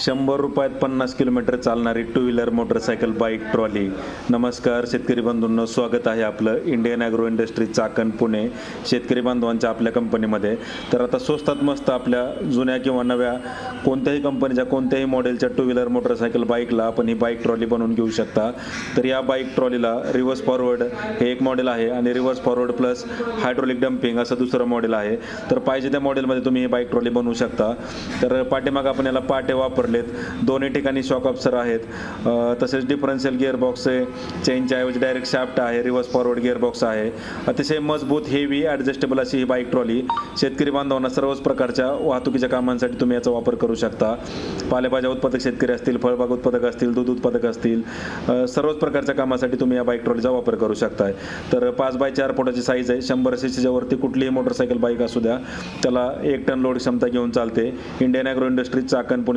शंभर रुपयात पन्नास किलोमीटर चालणारी two wheeler motorcycle bike trolley नमस्कार शेतकरी बंधूंनो स्वागत आहे आपलं Indian agro industry Chakan Pune. शेतकरी बांधवांच्या आपल्या कंपनीमध्ये तर आता स्वस्तात मस्त आपल्या जुन्या किंवा नव्या कोणत्याही कंपनीच्या कोणत्याही मॉडेलच्या टू व्हीलर मोटरसायकल बाईकला आपण ही बाईक ट्रॉली बनवून घेऊ शकता. तर या बाईक ट्रॉलीला रिव्हर्स फॉरवर्ड हे एक मॉडेल आहे आणि reverse forward plus hydraulic dumping असं दुसरं मॉडेल आहे. तर पाहिजे त्या मॉडेलमध्ये तुम्ही ही बाईक ट्रॉली बनवू शकता. तर पाठीमाग आपण याला पाटे वापरलेत दोन्ही ठिकाणी शॉक ऑप्सर आहेत. तसेच डिफरन्शियल गिअरबॉक्स आहे. चेनच्या ऐवजी डायरेक्ट शाफ्ट आहे. रिव्हर्स फॉरवर्ड गिअरबॉक्स आहे. अतिशय मजबूत हेवी ॲडजस्टेबल अशी ही बाईक ट्रॉली शेतकरी बांधवांना सर्वच प्रकारच्या वाहतुकीच्या कामांसाठी तुम्ही याचा वापर करू शकता. पालेभाज्या उत्पादक शेतकरी असतील फळबाग उत्पादक असतील दूध उत्पादक असतील सर्वच प्रकारच्या कामासाठी तुम्ही या बाईक ट्रॉलीचा वापर करू शकताय. तर पाच बाय चार फुटाची साईज आहे. शंभर सीसीच्या वरती कुठलीही मोटरसायकल बाईक असू द्या. त्याला एक टन लोड क्षमता घेऊन चालते. Indian agro industries Chakan Pune